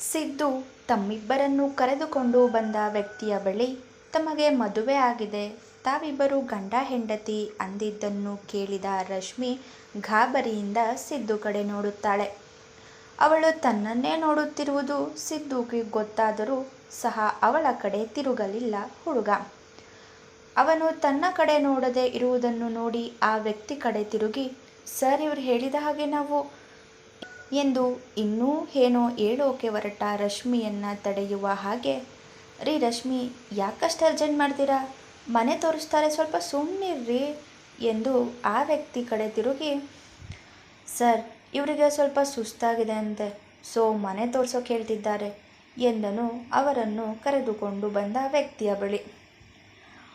ಸಿದ್ದು ತಮ್ಮಿಬ್ಬರನ್ನು ಕರೆದುಕೊಂಡು ಬಂದ ವ್ಯಕ್ತಿಯ ಬಳಿ ತಮಗೆ ಮದುವೆ ಆಗಿದೆ. ತಾವಿಬ್ಬರು ಗಂಡ ಹೆಂಡತಿ ಅಂದಿದ್ದನ್ನು ಕೇಳಿದ ರಶ್ಮಿ ಗಾಬರಿಯಿಂದ ಸಿದ್ದು ಕಡೆ ನೋಡುತ್ತಾಳೆ. ಅವಳು ತನ್ನನ್ನೇ ನೋಡುತ್ತಿರುವುದು ಸಿದ್ದುಗೆ ಗೊತ್ತಾದರೂ ಸಹ ಅವಳ ಕಡೆ ತಿರುಗಲಿಲ್ಲ ಹುಡುಗ. ಅವನು ತನ್ನ ಕಡೆ ನೋಡದೆ ಇರುವುದನ್ನು ನೋಡಿ ಆ ವ್ಯಕ್ತಿ ಕಡೆ ತಿರುಗಿ, ಸರ್, ಇವರು ಹೇಳಿದ ಹಾಗೆ ನಾವು ಎಂದು ಇನ್ನೂ ಏನೋ ಹೇಳೋಕೆ ಹೊರಟ ರಶ್ಮಿಯನ್ನು ತಡೆಯುವ ಹಾಗೆ, ರೀ ರಶ್ಮಿ, ಯಾಕಷ್ಟು ಅರ್ಜೆಂಟ್ ಮಾಡ್ತೀರಾ? ಮನೆ ತೋರಿಸ್ತಾರೆ ಸ್ವಲ್ಪ ಸುಮ್ಮನಿರ್ರಿ ಎಂದು ಆ ವ್ಯಕ್ತಿ ಕಡೆ ತಿರುಗಿ, ಸರ್, ಇವರಿಗೆ ಸ್ವಲ್ಪ ಸುಸ್ತಾಗಿದೆ ಅಂತೆ, ಸೊ ಮನೆ ತೋರಿಸೋಕೆ ಹೇಳ್ತಿದ್ದಾರೆ ಎಂದನು ಅವರನ್ನು ಕರೆದುಕೊಂಡು ಬಂದ ವ್ಯಕ್ತಿಯ ಬಳಿ.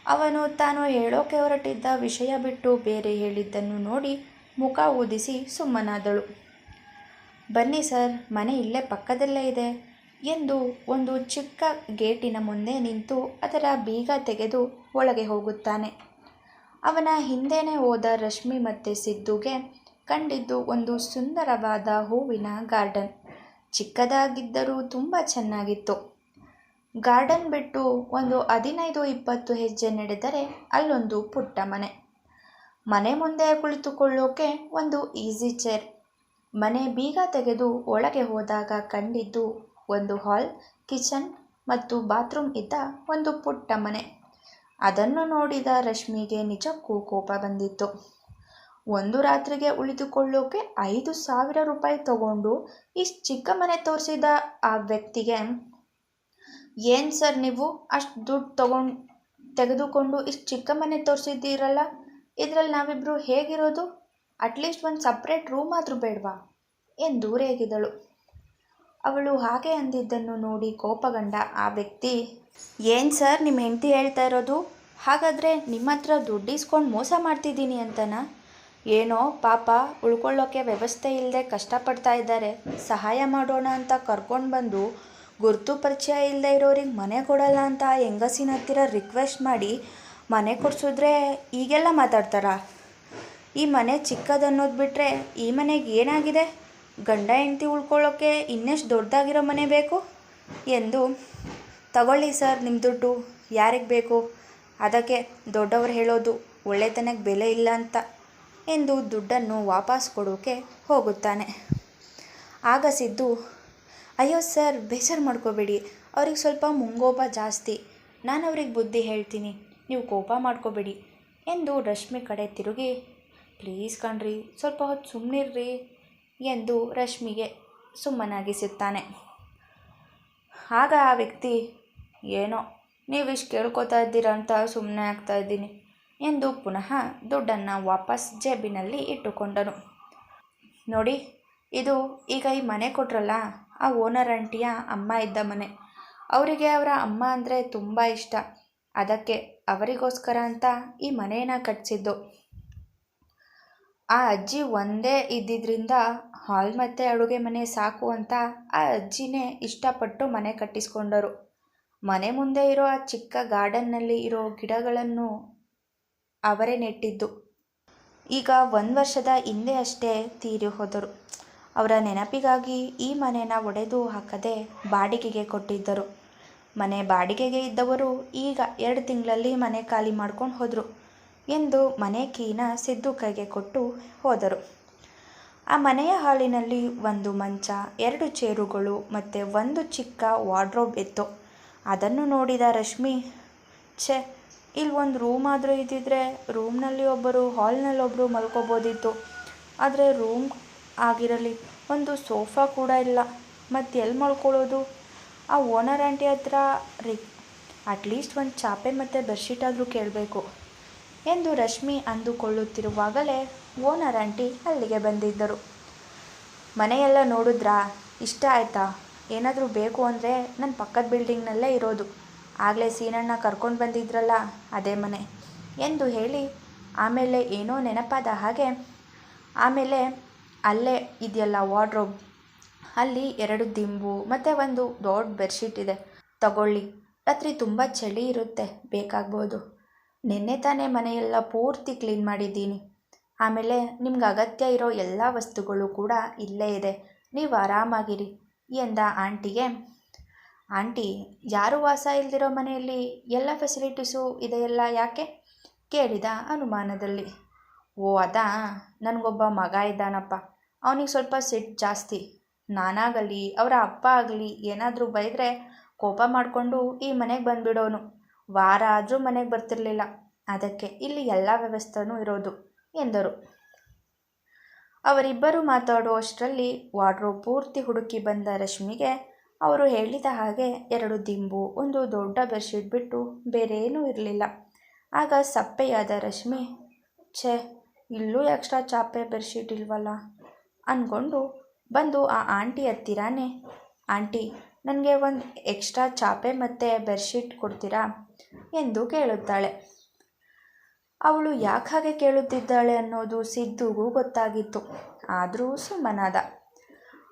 ಅವನು ತಾನು ಹೇಳೋಕೆ ಹೊರಟಿದ್ದ ವಿಷಯ ಬಿಟ್ಟು ಬೇರೆ ಹೇಳಿದ್ದನ್ನು ನೋಡಿ ಮುಖ ಊದಿಸಿ ಸುಮ್ಮನಾದಳು. ಬನ್ನಿ ಸರ್, ಮನೆ ಇಲ್ಲೇ ಪಕ್ಕದಲ್ಲೇ ಇದೆ ಎಂದು ಒಂದು ಚಿಕ್ಕ ಗೇಟಿನ ಮುಂದೆ ನಿಂತು ಅದರ ಬೀಗ ತೆಗೆದು ಒಳಗೆ ಹೋಗುತ್ತಾನೆ. ಅವನ ಹಿಂದೆನೇ ಹೋದ ರಶ್ಮಿ ಮತ್ತು ಸಿದ್ದುಗೆ ಕಂಡಿದ್ದು ಒಂದು ಸುಂದರವಾದ ಹೂವಿನ ಗಾರ್ಡನ್. ಚಿಕ್ಕದಾಗಿದ್ದರೂ ತುಂಬ ಚೆನ್ನಾಗಿತ್ತು. ಗಾರ್ಡನ್ ಬಿಟ್ಟು ಒಂದು ಹದಿನೈದು ಇಪ್ಪತ್ತು ಹೆಜ್ಜೆ ನಡೆದರೆ ಅಲ್ಲೊಂದು ಪುಟ್ಟ ಮನೆ. ಮನೆ ಮುಂದೆ ಕುಳಿತುಕೊಳ್ಳೋಕೆ ಒಂದು ಈಸಿ ಚೇರ್. ಮನೆ ಬೀಗ ತೆಗೆದು ಒಳಗೆ ಹೋದಾಗ ಕಂಡಿದ್ದು ಒಂದು ಹಾಲ್, ಕಿಚನ್ ಮತ್ತು ಬಾತ್ರೂಮ್ ಇದ್ದ ಒಂದು ಪುಟ್ಟ ಮನೆ. ಅದನ್ನು ನೋಡಿದ ರಶ್ಮಿಗೆ ನಿಜಕ್ಕೂ ಕೋಪ ಬಂದಿತ್ತು. ಒಂದು ರಾತ್ರಿಗೆ ಉಳಿದುಕೊಳ್ಳೋಕೆ ಐದು ಸಾವಿರ ರೂಪಾಯಿ ತಗೊಂಡು ಇಷ್ಟು ಚಿಕ್ಕ ಮನೆ ತೋರಿಸಿದ ಆ ವ್ಯಕ್ತಿಗೆ, ಏನು ಸರ್ ನೀವು ಅಷ್ಟು ದುಡ್ಡು ತಗೊಂಡು, ತೆಗೆದುಕೊಂಡು ಇಷ್ಟು ಚಿಕ್ಕ ಮನೆ ತೋರಿಸಿದ್ದೀರಲ್ಲ? ಇದರಲ್ಲಿ ನಾವಿಬ್ಬರು ಹೇಗಿರೋದು? ಅಟ್ಲೀಸ್ಟ್ ಒಂದು ಸಪ್ರೇಟ್ ರೂಮ್ ಆದರೂ ಬೇಡವಾ? ಎಂದು ರೇಗಿದಳು ಅವಳು ಹಾಗೆ ಅಂದಿದ್ದನ್ನು ನೋಡಿ ಕೋಪಗೊಂಡ ಆ ವ್ಯಕ್ತಿ, ಏನು ಸರ್ ನಿಮ್ಮ ಹೆಂಡತಿ ಹೇಳ್ತಾ ಇರೋದು? ಹಾಗಾದರೆ ನಿಮ್ಮ ಹತ್ರ ದುಡ್ಡು ಇಸ್ಕೊಂಡು ಮೋಸ ಮಾಡ್ತಿದ್ದೀನಿ ಅಂತನಾ? ಏನೋ ಪಾಪ ಉಳ್ಕೊಳ್ಳೋಕ್ಕೆ ವ್ಯವಸ್ಥೆ ಇಲ್ಲದೆ ಕಷ್ಟಪಡ್ತಾ ಇದ್ದಾರೆ. ಸಹಾಯ ಮಾಡೋಣ ಅಂತ ಕರ್ಕೊಂಡು ಬಂದು ಗುರುತು ಪರಿಚಯ ಇಲ್ಲದೆ ಇರೋರಿಗೆ ಮನೆ ಕೊಡಲ್ಲ ಅಂತ ಹೆಂಗಸಿನ ಹತ್ತಿರ ರಿಕ್ವೆಸ್ಟ್ ಮಾಡಿ ಮನೆ ಕೊಡಿಸಿದ್ರೆ ಈಗೆಲ್ಲ ಮಾತಾಡ್ತಾರಾ? ಈ ಮನೆ ಚಿಕ್ಕದನ್ನೋದು ಬಿಟ್ಟರೆ ಈ ಮನೆಗೆ ಏನಾಗಿದೆ? ಗಂಡ ಹೆಂಡತಿ ಉಳ್ಕೊಳ್ಳೋಕ್ಕೆ ಇನ್ನೆಷ್ಟು ದೊಡ್ಡದಾಗಿರೋ ಮನೆ ಬೇಕು? ಎಂದು, ತಗೊಳ್ಳಿ ಸರ್ ನಿಮ್ಮ ದುಡ್ಡು. ಯಾರಿಗೆ ಬೇಕು? ಅದಕ್ಕೆ ದೊಡ್ಡವರು ಹೇಳೋದು ಒಳ್ಳೆತನಕ್ಕೆ ಬೆಲೆ ಇಲ್ಲ ಅಂತ ಎಂದು ದುಡ್ಡನ್ನು ವಾಪಸ್ ಕೊಡೋಕೆ ಹೋಗುತ್ತಾನೆ. ಆಗ ಸಿದ್ದು, ಅಯ್ಯೋ ಸರ್, ಬೇಜಾರು ಮಾಡ್ಕೋಬೇಡಿ. ಅವ್ರಿಗೆ ಸ್ವಲ್ಪ ಮುಂಗೋಪ ಜಾಸ್ತಿ. ನಾನು ಅವ್ರಿಗೆ ಬುದ್ಧಿ ಹೇಳ್ತೀನಿ. ನೀವು ಕೋಪ ಮಾಡ್ಕೋಬೇಡಿ. ಎಂದು ರಶ್ಮಿ ಕಡೆ ತಿರುಗಿ ಪ್ಲೀಸ್ ಕಣ್ರಿ, ಸ್ವಲ್ಪ ಹೊತ್ತು ಸುಮ್ಮನಿರ್ರಿ ಎಂದು ರಶ್ಮಿಗೆ ಸುಮ್ಮನಾಗಿಸುತ್ತಾನೆ. ಆಗ ಆ ವ್ಯಕ್ತಿ, ಏನೋ, ನೀವಿಷ್ಟು ಕೇಳ್ಕೊತಾ ಇದ್ದೀರಾ ಅಂತ ಸುಮ್ಮನೆ ಆಗ್ತಾ ಇದ್ದೀನಿ ಎಂದು ಪುನಃ ದುಡ್ಡನ್ನು ವಾಪಸ್ ಜೇಬಿನಲ್ಲಿ ಇಟ್ಟುಕೊಂಡನು. ನೋಡಿ, ಇದು ಈಗ ಈ ಮನೆ ಕೊಟ್ರಲ್ಲ, ಆ ಓನರ್ ಆಂಟಿಯ ಅಮ್ಮ ಇದ್ದ ಮನೆ. ಅವರಿಗೆ ಅವರ ಅಮ್ಮ ಅಂದರೆ ತುಂಬ ಇಷ್ಟ. ಅದಕ್ಕೆ ಅವರಿಗೋಸ್ಕರ ಅಂತ ಈ ಮನೆಯನ್ನು ಕಟ್ಟಿಸಿದ್ದು ಆ ಅಜ್ಜಿ ಒಂದೇ ಇದ್ದಿದ್ದರಿಂದ ಹಾಲ್ ಮತ್ತು ಅಡುಗೆ ಮನೆ ಸಾಕು ಅಂತ ಆ ಅಜ್ಜಿನೇ ಇಷ್ಟಪಟ್ಟು ಮನೆ ಕಟ್ಟಿಸ್ಕೊಂಡರು. ಮನೆ ಮುಂದೆ ಇರೋ ಆ ಚಿಕ್ಕ ಗಾರ್ಡನ್ನಲ್ಲಿ ಇರೋ ಗಿಡಗಳನ್ನು ಅವರೇ ನೆಟ್ಟಿದ್ದು. ಈಗ ಒಂದು ವರ್ಷದ ಹಿಂದೆ ಅಷ್ಟೇ ತೀರಿ ಹೋದರು. ಅವರ ನೆನಪಿಗಾಗಿ ಈ ಮನೆನ ಒಡೆದು ಹಾಕದೆ ಬಾಡಿಗೆಗೆ ಕೊಟ್ಟಿದ್ದರು. ಮನೆ ಬಾಡಿಗೆಗೆ ಇದ್ದವರು ಈಗ ಎರಡು ತಿಂಗಳಲ್ಲಿ ಮನೆ ಖಾಲಿ ಮಾಡ್ಕೊಂಡು ಹೋದರು. ಎಂದು ಮನೆ ಕೀನ ಸಿದ್ದು ಕೈಗೆ ಕೊಟ್ಟು ಹೋದರು. ಆ ಮನೆಯ ಹಾಲಿನಲ್ಲಿ ಒಂದು ಮಂಚ, ಎರಡು ಚೇರುಗಳು ಮತ್ತು ಒಂದು ಚಿಕ್ಕ ವಾರ್ಡ್ರೋಬ್ ಇತ್ತು. ಅದನ್ನು ನೋಡಿದ ರಶ್ಮಿ, ಛೆ ಇಲ್ಲಿ ಒಂದು ರೂಮ್ ಆದರೂ ಇದ್ದಿದ್ರೆ ರೂಮ್ನಲ್ಲಿ ಒಬ್ಬರು, ಹಾಲ್ನಲ್ಲಿ ಒಬ್ಬರು ಮಲ್ಕೋಬೋದಿತ್ತು. ಆದರೆ ರೂಮ್ ಆಗಿರಲಿ, ಒಂದು ಸೋಫಾ ಕೂಡ ಇಲ್ಲ. ಮತ್ತು ಎಲ್ಲಿ ಮಲ್ಕೊಳ್ಳೋದು ಆ ಓನರ್ ಆಂಟಿ ಹತ್ರ ರಿ, ಅಟ್ಲೀಸ್ಟ್ ಒಂದು ಚಾಪೆ ಮತ್ತು ಬೆಡ್ಶೀಟ್ ಆದರೂ ಕೇಳಬೇಕು. ಎಂದು ರಶ್ಮಿ ಅಂದುಕೊಳ್ಳುತ್ತಿರುವಾಗಲೇ ಓನರ್ ಆಂಟಿ ಅಲ್ಲಿಗೆ ಬಂದಿದ್ದರು. ಮನೆಯೆಲ್ಲ ನೋಡಿದ್ರಾ? ಇಷ್ಟ ಆಯ್ತಾ? ಏನಾದರೂ ಬೇಕು ಅಂದರೆ ನನ್ನ ಪಕ್ಕದ ಬಿಲ್ಡಿಂಗ್ನಲ್ಲೇ ಇರೋದು. ಆಗಲೇ ಸೀನಣ್ಣ ಕರ್ಕೊಂಡು ಬಂದಿದ್ರಲ್ಲ, ಅದೇ ಮನೆ ಎಂದು ಹೇಳಿ ಆಮೇಲೆ ಏನೋ ನೆನಪಾದ ಹಾಗೆ ಆಮೇಲೆ ಅಲ್ಲೇ ಇದೆಯಲ್ಲ ವಾರ್ಡ್ರೋಬ್? ಅಲ್ಲಿ ಎರಡು ದಿಂಬು, ಮತ್ತು ಒಂದು ದೊಡ್ಡ ಬೆಡ್ಶೀಟ್ ಇದೆ. ತಗೊಳ್ಳಿ. ರಾತ್ರಿ ತುಂಬ ಚಳಿ ಇರುತ್ತೆ, ಬೇಕಾಗ್ಬೋದು. ನಿನ್ನೆ ತಾನೇ ಮನೆಯೆಲ್ಲ ಪೂರ್ತಿ ಕ್ಲೀನ್ ಮಾಡಿದ್ದೀನಿ. ಆಮೇಲೆ ನಿಮ್ಗೆ ಅಗತ್ಯ ಇರೋ ಎಲ್ಲ ವಸ್ತುಗಳು ಕೂಡ ಇಲ್ಲೇ ಇದೆ. ನೀವು ಆರಾಮಾಗಿರಿ ಎಂದ ಆಂಟಿಗೆ. ಆಂಟಿ, ಯಾರು ವಾಸ ಇಲ್ದಿರೋ ಮನೆಯಲ್ಲಿ ಎಲ್ಲ ಫೆಸಿಲಿಟೀಸು ಇದೆಯಲ್ಲ ಯಾಕೆ? ಕೇಳಿದ ಅನುಮಾನದಲ್ಲಿ. ಓ, ಅದಾ? ನನಗೊಬ್ಬ ಮಗ ಇದ್ದಾನಪ್ಪ. ಅವನಿಗೆ ಸ್ವಲ್ಪ ಸಿಟ್ಟು ಜಾಸ್ತಿ. ನಾನಾಗಲಿ, ಅವರ ಅಪ್ಪ ಆಗಲಿ ಏನಾದರೂ ಬೈದರೆ ಕೋಪ ಮಾಡಿಕೊಂಡು ಈ ಮನೆಗೆ ಬಂದುಬಿಡೋನು. ವಾರ ಆದರೂ ಮನೆಗೆ ಬರ್ತಿರ್ಲಿಲ್ಲ. ಅದಕ್ಕೆ ಇಲ್ಲಿ ಎಲ್ಲ ವ್ಯವಸ್ಥೆನೂ ಇರೋದು, ಎಂದರು. ಅವರಿಬ್ಬರು ಮಾತಾಡುವಷ್ಟರಲ್ಲಿ ವಾರ್ಡ್ರೋಬ್ ಪೂರ್ತಿ ಹುಡುಕಿ ಬಂದ ರಶ್ಮಿಗೆ ಅವರು ಹೇಳಿದ ಹಾಗೆ ಎರಡು ದಿಂಬು, ಒಂದು ದೊಡ್ಡ ಬೆಡ್ಶೀಟ್ ಬಿಟ್ಟು ಬೇರೇನೂ ಇರಲಿಲ್ಲ. ಆಗ ಸಪ್ಪೆಯಾದ ರಶ್ಮಿ, ಛೇ, ಇಲ್ಲೂ ಎಕ್ಸ್ಟ್ರಾ ಚಾಪೆ ಬೆಡ್ಶೀಟ್ ಇಲ್ವಲ್ಲ? ಅಂದ್ಕೊಂಡು ಬಂದು ಆ ಆಂಟಿ ಹತ್ತಿರಾನೇ, ಆಂಟಿ ನನಗೆ ಒಂದು ಎಕ್ಸ್ಟ್ರಾ ಚಾಪೆ ಮತ್ತು ಬೆಡ್ಶೀಟ್ ಕೊಡ್ತೀರಾ? ಎಂದು ಕೇಳುತ್ತಾಳೆ. ಅವಳು ಯಾಕೆ ಹಾಗೆ ಕೇಳುತ್ತಿದ್ದಾಳೆ ಅನ್ನೋದು ಸಿದ್ದುಗೂ ಗೊತ್ತಾಗಿತ್ತು. ಆದರೂ ಸುಮ್ಮನಾದ.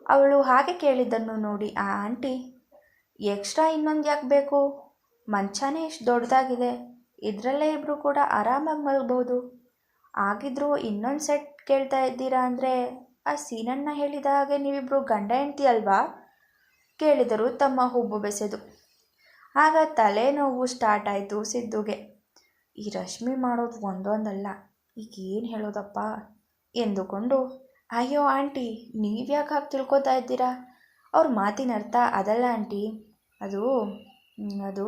ಅವಳು ಹಾಗೆ ಕೇಳಿದ್ದನ್ನು ನೋಡಿ ಆ ಆಂಟಿ ಎಕ್ಸ್ಟ್ರಾ ಇನ್ನೊಂದು ಯಾಕೆ ಬೇಕು? ಮಂಚನೇ ಎಷ್ಟು ದೊಡ್ಡದಾಗಿದೆ ಇದರಲ್ಲೇ ಇಬ್ಬರು ಕೂಡ ಆರಾಮಾಗಿ ಮಲಗಬಹುದು ಆಗಿದ್ರೂ ಇನ್ನೊಂದು ಸೆಟ್ ಕೇಳ್ತಾ ಇದ್ದೀರಾ ಅಂದರೆ ಆ ಸೀನಣ್ಣ ಹೇಳಿದ ಹಾಗೆ ನೀವಿಬ್ಬರು ಗಂಡ ಹೆಂಡ್ತಿ ಅಲ್ವಾ? ಕೇಳಿದರು ತಮ್ಮ ಹುಬ್ಬು ಬೆಸೆದು. ಆಗ ತಲೆನೋವು ಸ್ಟಾರ್ಟ್ ಆಯಿತು ಸಿದ್ದುಗೆ. ಈ ರಶ್ಮಿ ಮಾಡೋದು ಒಂದೊಂದಲ್ಲ ಈಗ ಏನು ಹೇಳೋದಪ್ಪ? ಎಂದುಕೊಂಡು, ಅಯ್ಯೋ ಆಂಟಿ, ನೀವ್ಯಾಕೆ ಹಾಗೆ ತಿಳ್ಕೊತಾ ಇದ್ದೀರಾ? ಅವ್ರ ಮಾತಿನ ಅರ್ಥ ಅದಲ್ಲ ಆಂಟಿ. ಅದು ಅದು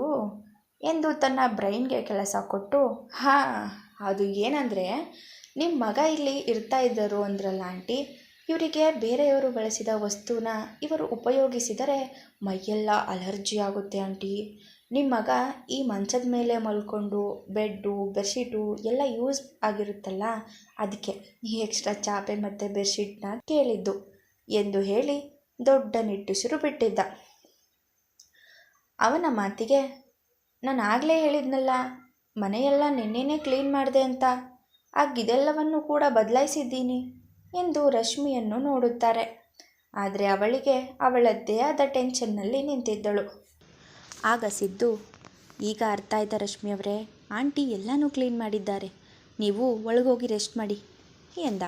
ಎಂದು ತನ್ನ ಬ್ರೈನ್ಗೆ ಕೆಲಸ ಕೊಟ್ಟು, ಹಾಂ, ಅದು ಏನಂದರೆ ನಿಮ್ಮ ಮಗ ಇಲ್ಲಿ ಇರ್ತಾ ಇದ್ದರು ಅಂದ್ರಲ್ಲ ಆಂಟಿ ಇವರಿಗೆ ಬೇರೆಯವರು ಬಳಸಿದ ವಸ್ತುನ ಇವರು ಉಪಯೋಗಿಸಿದರೆ ಮೈಯೆಲ್ಲ ಅಲರ್ಜಿ ಆಗುತ್ತೆ ಆಂಟಿ. ನಿಮ್ಮ ಮಗ ಈ ಮಂಚದ ಮೇಲೆ ಮಲ್ಕೊಂಡು ಬೆಡ್ಡು, ಬೆಡ್ಶೀಟು ಎಲ್ಲ ಯೂಸ್ ಆಗಿರುತ್ತಲ್ಲ, ಅದಕ್ಕೆ ಈ ಎಕ್ಸ್ಟ್ರಾ ಚಾಪೆ ಮತ್ತು ಬೆಡ್ಶೀಟ್ನ ಕೇಳಿದ್ದು ಎಂದು ಹೇಳಿ ದೊಡ್ಡ ನಿಟ್ಟುಸಿರು ಬಿಟ್ಟಿದ್ದ. ಅವನ ಮಾತಿಗೆ, ನಾನು ಆಗಲೇ ಹೇಳಿದ್ನಲ್ಲ, ಮನೆಯೆಲ್ಲ ನಿನ್ನೆನೇ ಕ್ಲೀನ್ ಮಾಡಿದೆ ಅಂತ. ಆಗಿದೆಲ್ಲವನ್ನು ಕೂಡ ಬದಲಾಯಿಸಿದ್ದೀನಿ. ಎಂದು ರಶ್ಮಿಯನ್ನು ನೋಡುತ್ತಾರೆ. ಆದರೆ ಅವಳಿಗೆ ಅವಳದ್ದೇ ಆದ ಟೆನ್ಷನ್ನಲ್ಲಿ ನಿಂತಿದ್ದಳು. ಆಗ ಸಿದ್ದು, ಈಗ ಅರ್ಥ ಆಯ್ತಾ ರಶ್ಮಿ ಅವರೇ? ಆಂಟಿ ಎಲ್ಲನೂ ಕ್ಲೀನ್ ಮಾಡಿದ್ದಾರೆ. ನೀವು ಒಳಗೋಗಿ ರೆಸ್ಟ್ ಮಾಡಿ ಎಂದ.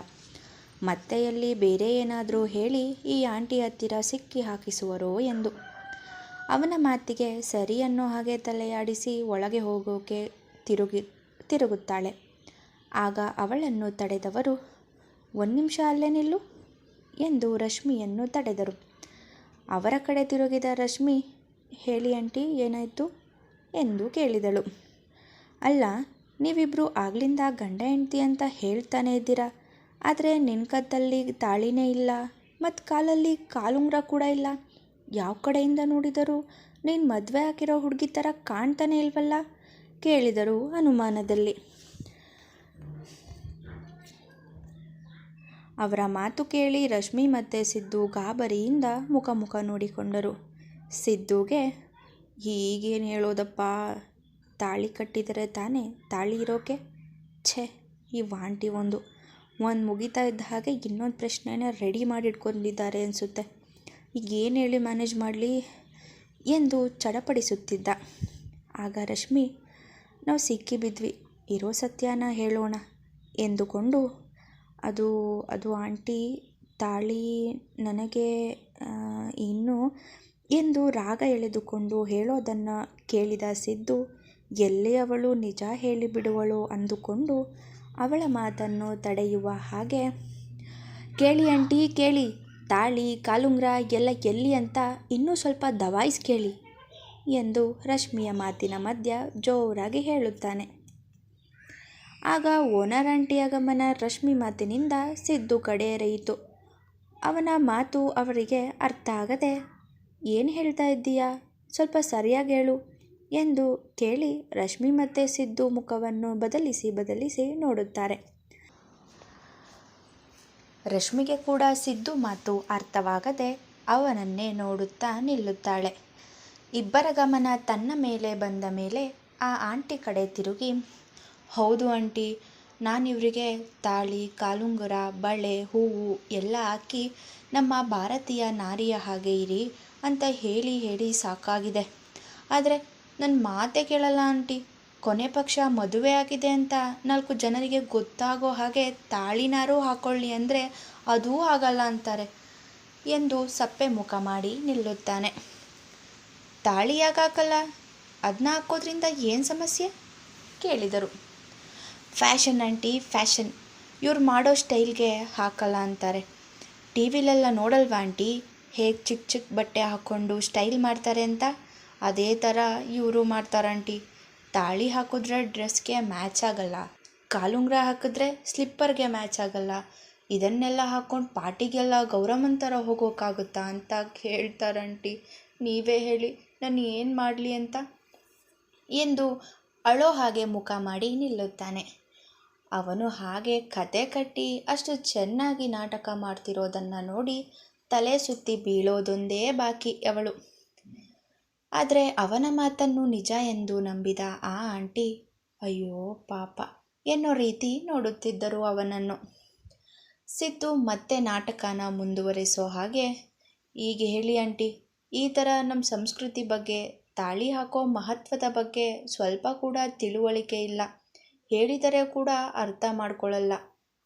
ಮತ್ತೆ ಎಲ್ಲಿ ಬೇರೆ ಏನಾದರೂ ಹೇಳಿ ಈ ಆಂಟಿ ಹತ್ತಿರ ಸಿಕ್ಕಿ ಹಾಕಿಸುವರೋ ಎಂದು. ಅವನ ಮಾತಿಗೆ ಸರಿ ಅನ್ನೋ ಹಾಗೆ ತಲೆಯಾಡಿಸಿ ಒಳಗೆ ಹೋಗೋಕೆ ತಿರುಗಿ, ತಿರುಗುತ್ತಾಳೆ. ಆಗ ಅವಳನ್ನು ತಡೆದವರು ಒಂದು ನಿಮಿಷ ಅಲ್ಲೇ ನಿಲ್ಲು ಎಂದು ರಶ್ಮಿಯನ್ನು ತಡೆದರು. ಅವರ ಕಡೆ ತಿರುಗಿದ ರಶ್ಮಿ, ಹೇಳಿ ಆಂಟಿ, ಏನಾಯಿತು? ಎಂದು ಕೇಳಿದಳು. ಅಲ್ಲ ನೀವಿಬ್ಬರು ಆಗ್ಲಿಂದ ಗಂಡ ಹೆಂಡ್ತಿ ಅಂತ ಹೇಳ್ತಾನೆ ಇದ್ದೀರಾ? ಆದರೆ ನಿನ್ನ ಕತ್ತಲ್ಲಿ ತಾಳಿನೇ ಇಲ್ಲ ಮತ್ತು ಕಾಲಲ್ಲಿ ಕಾಲುಂಗ್ರ ಕೂಡ ಇಲ್ಲ. ಯಾವ ಕಡೆಯಿಂದ ನೋಡಿದರೂ ನೀನು ಮದುವೆ ಹಾಕಿರೋ ಹುಡುಗಿ ಥರ ಕಾಣ್ತಾನೆ ಇಲ್ವಲ್ಲ? ಕೇಳಿದರು ಅನುಮಾನದಲ್ಲಿ ಅವರ ಮಾತು ಕೇಳಿ ರಶ್ಮಿ ಮತ್ತು ಸಿದ್ದು ಗಾಬರಿಯಿಂದ ಮುಖ ಮುಖ ನೋಡಿಕೊಂಡರು. ಸಿದ್ದುಗೆ ಈಗೇನು ಹೇಳೋದಪ್ಪ? ತಾಳಿ ಕಟ್ಟಿದರೆ ತಾನೇ ತಾಳಿ ಇರೋಕೆ? ಛೇ, ಈ ವಾಂಟಿ ಒಂದು. ಒಂದು ಮುಗಿತಾ ಇದ್ದ ಹಾಗೆ ಇನ್ನೊಂದು ಪ್ರಶ್ನೆನ ರೆಡಿ ಮಾಡಿಟ್ಕೊಂಡಿದ್ದಾರೆ ಅನಿಸುತ್ತೆ. ಈಗ ಏನು ಹೇಳಿ ಮ್ಯಾನೇಜ್ ಮಾಡಲಿ? ಎಂದು ಚಡಪಡಿಸುತ್ತಿದ್ದ. ಆಗ ರಶ್ಮಿ, ನಾವು ಸಿಕ್ಕಿ ಬಿದ್ವಿ. ಇರೋ ಸತ್ಯನ ಹೇಳೋಣ ಎಂದುಕೊಂಡು ಅದು ಅದು ಆಂಟಿ ತಾಳಿ ನನಗೆ ಇನ್ನು ಎಂದು ರಾಗ ಎಳೆದುಕೊಂಡು ಹೇಳೋದನ್ನು ಕೇಳಿದ ಸಿದ್ದು, ಎಲ್ಲಿ ಅವಳು ನಿಜ ಹೇಳಿಬಿಡುವಳು? ಅಂದುಕೊಂಡು ಅವಳ ಮಾತನ್ನು ತಡೆಯುವ ಹಾಗೆ, ಕೇಳಿ ಆಂಟಿ, ಕೇಳಿ, ತಾಳಿ, ಕಾಲುಂಗ್ರ ಎಲ್ಲ ಎಲ್ಲಿ ಅಂತ ಇನ್ನೂ ಸ್ವಲ್ಪ ದವಾಯಿಸ್ ಕೇಳಿ ಎಂದು ರಶ್ಮಿಯ ಮಾತಿನ ಮಧ್ಯ ಜೋರಾಗಿ ಹೇಳುತ್ತಾನೆ. ಆಗ ಓನರ್ ಆಂಟಿಯ ಗಮನ ರಶ್ಮಿ ಮಾತಿನಿಂದ ಸಿದ್ದು ಕಡೆಯರೆಯಿತು. ಅವನ ಮಾತು ಅವರಿಗೆ ಅರ್ಥ ಆಗದೆ, ಏನು ಹೇಳ್ತಾ ಇದ್ದೀಯಾ? ಸ್ವಲ್ಪ ಸರಿಯಾಗಿ ಹೇಳು ಎಂದು ಕೇಳಿ ರಶ್ಮಿ ಮತ್ತೆ ಸಿದ್ದು ಮುಖವನ್ನು ಬದಲಿಸಿ ಬದಲಿಸಿ ನೋಡುತ್ತಾರೆ. ರಶ್ಮಿಗೆ ಕೂಡ ಸಿದ್ದು ಮಾತು ಅರ್ಥವಾಗದೆ ಅವನನ್ನೇ ನೋಡುತ್ತಾ ನಿಲ್ಲುತ್ತಾಳೆ. ಇಬ್ಬರ ಗಮನ ತನ್ನ ಮೇಲೆ ಬಂದ ಮೇಲೆ ಆ ಆಂಟಿ ಕಡೆ ತಿರುಗಿ ಹೌದು ಆಂಟಿ. ನಾನು ಇವರಿಗೆ ತಾಳಿ, ಕಾಲುಂಗುರ, ಬಳೆ, ಹೂವು ಎಲ್ಲ ಹಾಕಿ ನಮ್ಮ ಭಾರತೀಯ ನಾರಿಯ ಹಾಗೆ ಇರಿ ಅಂತ ಹೇಳಿ ಹೇಳಿ ಸಾಕಾಗಿದೆ. ಆದರೆ ನನ್ನ ಮಾತೇ ಕೇಳಲ್ಲ ಆಂಟಿ. ಕೊನೆ ಪಕ್ಷ ಮದುವೆ ಆಗಿದೆ ಅಂತ ನಾಲ್ಕು ಜನರಿಗೆ ಗೊತ್ತಾಗೋ ಹಾಗೆ ತಾಳಿನಾರು ಹಾಕೊಳ್ಳಿ ಅಂದರೆ ಅದೂ ಆಗಲ್ಲ ಅಂತಾರೆ ಎಂದು ಸಪ್ಪೆ ಮುಖ ಮಾಡಿ ನಿಲ್ಲುತ್ತಾನೆ. ತಾಳಿ ಯಾಕೆ ಅದನ್ನ ಹಾಕೋದ್ರಿಂದ ಏನು ಸಮಸ್ಯೆ? ಕೇಳಿದರು. Fashion aunty, fashion. ಇವ್ರು ಮಾಡೋ ಸ್ಟೈಲ್ಗೆ ಹಾಕಲ್ಲ ಅಂತಾರೆ. ಟಿ ವಿಲೆಲ್ಲ ನೋಡಲ್ವಾ ಆಂಟಿ? ಹೇಗೆ ಚಿಕ್ಕ ಚಿಕ್ಕ ಬಟ್ಟೆ ಹಾಕ್ಕೊಂಡು ಸ್ಟೈಲ್ ಮಾಡ್ತಾರೆ ಅಂತ? ಅದೇ ಥರ ಇವರು ಮಾಡ್ತಾರೆ ಆಂಟಿ. ತಾಳಿ ಹಾಕಿದ್ರೆ ಡ್ರೆಸ್ಗೆ ಮ್ಯಾಚ್ ಆಗಲ್ಲ. ಕಾಲುಂಗ್ರ ಹಾಕಿದ್ರೆ ಸ್ಲಿಪ್ಪರ್ಗೆ ಮ್ಯಾಚ್ ಆಗಲ್ಲ. ಇದನ್ನೆಲ್ಲ ಹಾಕ್ಕೊಂಡು ಪಾರ್ಟಿಗೆಲ್ಲ ಗೌರಮ್ಮನ ಥರ ಹೋಗೋಕ್ಕಾಗುತ್ತಾ ಅಂತ ಕೇಳ್ತಾರಂಟಿ ನೀವೇ ಹೇಳಿ, ನಾನು ಏನು ಮಾಡಲಿ ಅಂತ? ಎಂದು ಅಳೋ ಹಾಗೆ ಮುಖ ಮಾಡಿ ನಿಲ್ಲುತ್ತಾನೆ. ಅವನು ಹಾಗೆ ಕತೆ ಕಟ್ಟಿ ಅಷ್ಟು ಚೆನ್ನಾಗಿ ನಾಟಕ ಮಾಡ್ತಿರೋದನ್ನು ನೋಡಿ ತಲೆ ಸುತ್ತಿ ಬೀಳೋದೊಂದೇ ಬಾಕಿ ಅವಳು. ಆದರೆ ಅವನ ಮಾತನ್ನು ನಿಜ ಎಂದು ನಂಬಿದ ಆ ಆಂಟಿ, ಅಯ್ಯೋ ಪಾಪ, ಎನ್ನೋ ರೀತಿ ನೋಡುತ್ತಿದ್ದರು ಅವನನ್ನು. ಸಿದ್ದು ಮತ್ತೆ ನಾಟಕನ ಮುಂದುವರಿಸೋ ಹಾಗೆ ಈಗ ಹೇಳಿ ಆಂಟಿ, ಈ ಥರ ನಮ್ಮ ಸಂಸ್ಕೃತಿ ಬಗ್ಗೆ ತಾಳಿ ಹಾಕೋ ಮಹತ್ವದ ಬಗ್ಗೆ ಸ್ವಲ್ಪ ಕೂಡ ತಿಳುವಳಿಕೆ ಇಲ್ಲ. ಹೇಳಿದರೆ ಕೂಡ ಅರ್ಥ ಮಾಡಿಕೊಳ್ಳಲ್ಲ.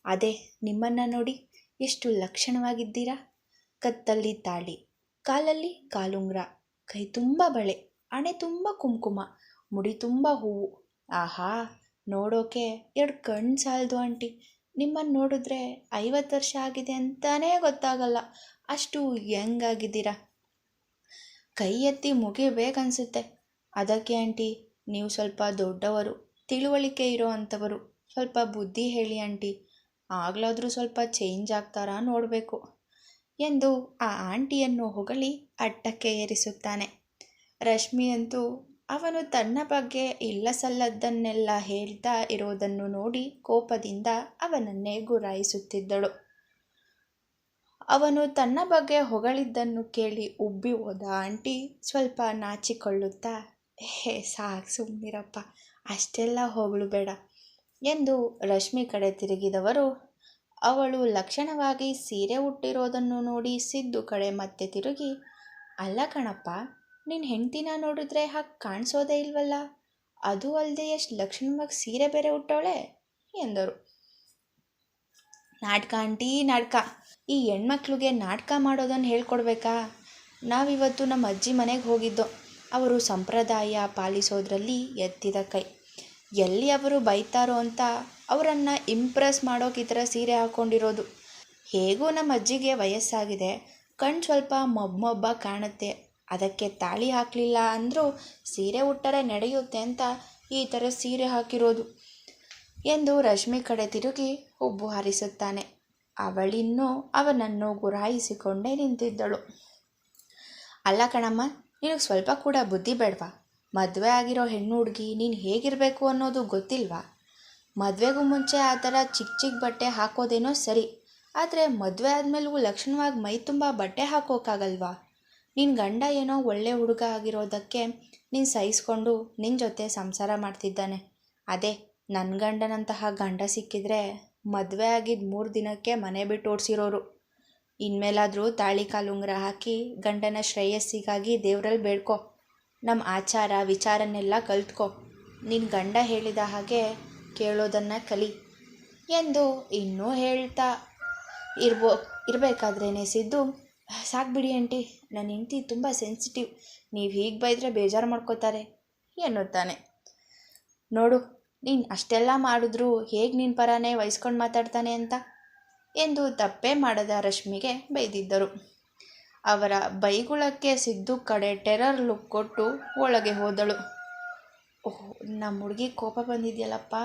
ಅದೇ, ನಿಮ್ಮನ್ನು ನೋಡಿ ಎಷ್ಟು ಲಕ್ಷಣವಾಗಿದ್ದೀರಾ? ಕತ್ತಲ್ಲಿ ತಾಳಿ, ಕಾಲಲ್ಲಿ ಕಾಲುಂಗ್ರ, ಕೈ ತುಂಬ ಬಳೆ ಹಣೆ ತುಂಬ ಕುಂಕುಮ, ಮುಡಿ ತುಂಬ ಹೂವು. ಆಹಾ, ನೋಡೋಕೆ ಎರಡು ಕಣ್ಣು ಸಾಲದು ಆಂಟಿ. ನಿಮ್ಮನ್ನು ನೋಡಿದ್ರೆ ಐವತ್ತು ವರ್ಷ ಆಗಿದೆ ಅಂತಲೇ ಗೊತ್ತಾಗಲ್ಲ. ಅಷ್ಟು ಯಂಗಾಗಿದ್ದೀರಾ ಕೈ ಎತ್ತಿ ಮುಗಿಬೇಕನ್ಸುತ್ತೆ. ಅದಕ್ಕೆ ಆಂಟಿ, ನೀವು ಸ್ವಲ್ಪ ದೊಡ್ಡವರು. ತಿಳುವಳಿಕೆ ಇರೋ ಅಂಥವರು ಸ್ವಲ್ಪ ಬುದ್ಧಿ ಹೇಳಿ ಆಂಟಿ. ಆಗಲಾದರೂ ಸ್ವಲ್ಪ ಚೇಂಜ್ ಆಗ್ತಾರಾ ನೋಡಬೇಕು ಎಂದು ಆ ಆಂಟಿಯನ್ನು ಹೊಗಳಿ ಅಟ್ಟಕ್ಕೆ ಏರಿಸುತ್ತಾನೆ. ರಶ್ಮಿ ಅಂತೂ ಅವನು ತನ್ನ ಬಗ್ಗೆ ಇಲ್ಲ ಸಲ್ಲದ್ದನ್ನೆಲ್ಲ ಹೇಳ್ತಾ ಇರೋದನ್ನು ನೋಡಿ ಕೋಪದಿಂದ ಅವನನ್ನೇ ಗುರಾಯಿಸುತ್ತಿದ್ದಳು. ಅವನು ತನ್ನ ಬಗ್ಗೆ ಹೊಗಳಿದ್ದನ್ನು ಕೇಳಿ ಉಬ್ಬಿ ಹೋದ ಆಂಟಿ ಸ್ವಲ್ಪ ನಾಚಿಕೊಳ್ಳುತ್ತಾ, ಹೇ ಸಾಕು ಸುಮ್ಮನಿರಪ್ಪ ಅಷ್ಟೆಲ್ಲ ಹೊಗಳು ಬೇಡ ಎಂದು ರಶ್ಮಿ ಕಡೆ ತಿರುಗಿದವರು. ಅವಳು ಲಕ್ಷಣವಾಗಿ ಸೀರೆ ಉಟ್ಟಿರೋದನ್ನು ನೋಡಿ ಸಿದ್ದು ಕಡೆ ಮತ್ತೆ ತಿರುಗಿ, ಅಲ್ಲ ಕಣಪ್ಪ ನಿನ್ನ ಹೆಂಡ್ತಿನ ನೋಡಿದ್ರೆ ಹಾಗೆ ಕಾಣಿಸೋದೇ ಇಲ್ವಲ್ಲ? ಅದು ಅಲ್ಲದೆ ಎಷ್ಟು ಲಕ್ಷಣವಾಗಿ ಸೀರೆ ಬೇರೆ ಉಟ್ಟವಳೆ? ಎಂದರು. ನಾಟಕ ಆಂಟಿ, ನಾಟಕ. ಈ ಹೆಣ್ಮಕ್ಳಿಗೆ ನಾಟಕ ಮಾಡೋದನ್ನು ಹೇಳ್ಕೊಡ್ಬೇಕಾ? ನಾವಿವತ್ತು ನಮ್ಮ ಅಜ್ಜಿ ಮನೆಗೆ ಹೋಗಿದ್ದೋ. ಅವರು ಸಂಪ್ರದಾಯ ಪಾಲಿಸೋದ್ರಲ್ಲಿ ಎತ್ತಿದ ಕೈ. ಎಲ್ಲಿ ಅವರು ಬೈತಾರೋ ಅಂತ ಅವರನ್ನು ಇಂಪ್ರೆಸ್ ಮಾಡೋಕೆ ಈ ಥರ ಸೀರೆ ಹಾಕ್ಕೊಂಡಿರೋದು ಹೇಗೂ ನಮ್ಮ ಅಜ್ಜಿಗೆ ವಯಸ್ಸಾಗಿದೆ. ಕಣ್ಣು ಸ್ವಲ್ಪ ಮೊಬ್ಬ ಮೊಬ್ಬ ಕಾಣುತ್ತೆ. ಅದಕ್ಕೆ ತಾಳಿ ಹಾಕಲಿಲ್ಲ ಅಂದರೂ ಸೀರೆ ಉಟ್ಟರೆ ನಡೆಯುತ್ತೆ ಅಂತ ಈ ಥರ ಸೀರೆ ಹಾಕಿರೋದು ಎಂದು ರಶ್ಮಿ ಕಡೆ ತಿರುಗಿ ಹುಬ್ಬು ಹಾರಿಸುತ್ತಾನೆ. ಅವಳಿನ್ನೂ ಅವನನ್ನು ಗುರಾಯಿಸಿಕೊಂಡೇ ನಿಂತಿದ್ದಳು. ಅಲ್ಲ ಕಣಮ್ಮ, ನಿನಗೆ ಸ್ವಲ್ಪ ಕೂಡ ಬುದ್ಧಿ ಬೇಡವಾ? ಮದುವೆ ಆಗಿರೋ ಹೆಣ್ಣು ಹುಡುಗಿ ನೀನು ಹೇಗಿರಬೇಕು ಅನ್ನೋದು ಗೊತ್ತಿಲ್ವಾ? ಮದುವೆಗೂ ಮುಂಚೆ ಆ ಥರ ಚಿಕ್ಕ ಚಿಕ್ಕ ಬಟ್ಟೆ ಹಾಕೋದೇನೋ ಸರಿ, ಆದರೆ ಮದುವೆ ಆದಮೇಲೂ ಲಕ್ಷಣವಾಗಿ ಮೈ ತುಂಬ ಬಟ್ಟೆ ಹಾಕೋಕ್ಕಾಗಲ್ವಾ? ನಿನ್ನ ಗಂಡ ಏನೋ ಒಳ್ಳೆ ಹುಡುಗ ಆಗಿರೋದಕ್ಕೆ ನೀನು ಸಹಿಸ್ಕೊಂಡು ನಿನ್ನ ಜೊತೆ ಸಂಸಾರ ಮಾಡ್ತಿದ್ದಾನೆ. ಅದೇ ನನ್ನ ಗಂಡನಂತಹ ಗಂಡ ಸಿಕ್ಕಿದ್ರೆ ಮದುವೆ ಆಗಿದ್ದ ಮೂರು ದಿನಕ್ಕೆ ಮನೆ ಬಿಟ್ಟು ಓಡಿಸಿರೋರು. ಇನ್ಮೇಲಾದರೂ ತಾಳಿ ಕಾಲುಂಗ್ರ ಹಾಕಿ ಗಂಡನ ಶ್ರೇಯಸ್ಸಿಗಾಗಿ ದೇವರಲ್ಲಿ ಬೇಡ್ಕೊ. ನಮ್ಮ ಆಚಾರ ವಿಚಾರನ್ನೆಲ್ಲ ಕಲ್ತ್ಕೊ. ನಿನ್ನ ಗಂಡ ಹೇಳಿದ ಹಾಗೆ ಕೇಳೋದನ್ನು ಕಲಿ ಎಂದು ಇನ್ನೂ ಹೇಳ್ತಾ ಇರ್ಬೋ ಇರಬೇಕಾದ್ರೇ ಸಿದ್ದು ಸಾಕ್ಬಿಡಿ ಆಂಟಿ ನನ್ನ ಹೆಂಡತಿ ತುಂಬ ಸೆನ್ಸಿಟಿವ್ ನೀವು ಹೀಗೆ ಬೈದರೆ ಬೇಜಾರು ಮಾಡ್ಕೋತಾರೆ ಎನ್ನುತ್ತಾನೆ. ನೋಡು, ನೀನು ಅಷ್ಟೆಲ್ಲ ಮಾಡಿದ್ರೂ ಹೇಗೆ ನಿನ್ನ ಪರಾನೇ ವಹಿಸ್ಕೊಂಡು ಮಾತಾಡ್ತಾನೆ ಅಂತ? ಎಂದು ತಪ್ಪೇ ಮಾಡದ ರಶ್ಮಿಗೆ ಬೈದಿದ್ದರು. ಅವರ ಬೈಗುಳಕ್ಕೆ ಸಿದ್ದು ಕಡೆ ಟೆರರ್ ಲುಕ್ ಕೊಟ್ಟು ಒಳಗೆ ಹೋದಳು. ಓಹ್ ನಮ್ಮ ಹುಡುಗಿ ಕೋಪ ಬಂದಿದೆಯಲ್ಲಪ್ಪ.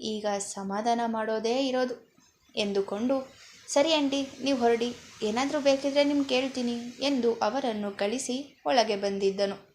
ಈಗ ಸಮಾಧಾನ ಮಾಡೋದೇ ಇರೋದು. ಎಂದುಕೊಂಡು, ಸರಿ ಆಂಟಿ, ನೀವು ಹೊರಡಿ. ಏನಾದರೂ ಬೇಕಿದ್ರೆ ನಿಮ್ಗೆ ಕೇಳ್ತೀನಿ ಎಂದು ಅವರನ್ನು ಕಳಿಸಿ ಒಳಗೆ ಬಂದಿದ್ದನು.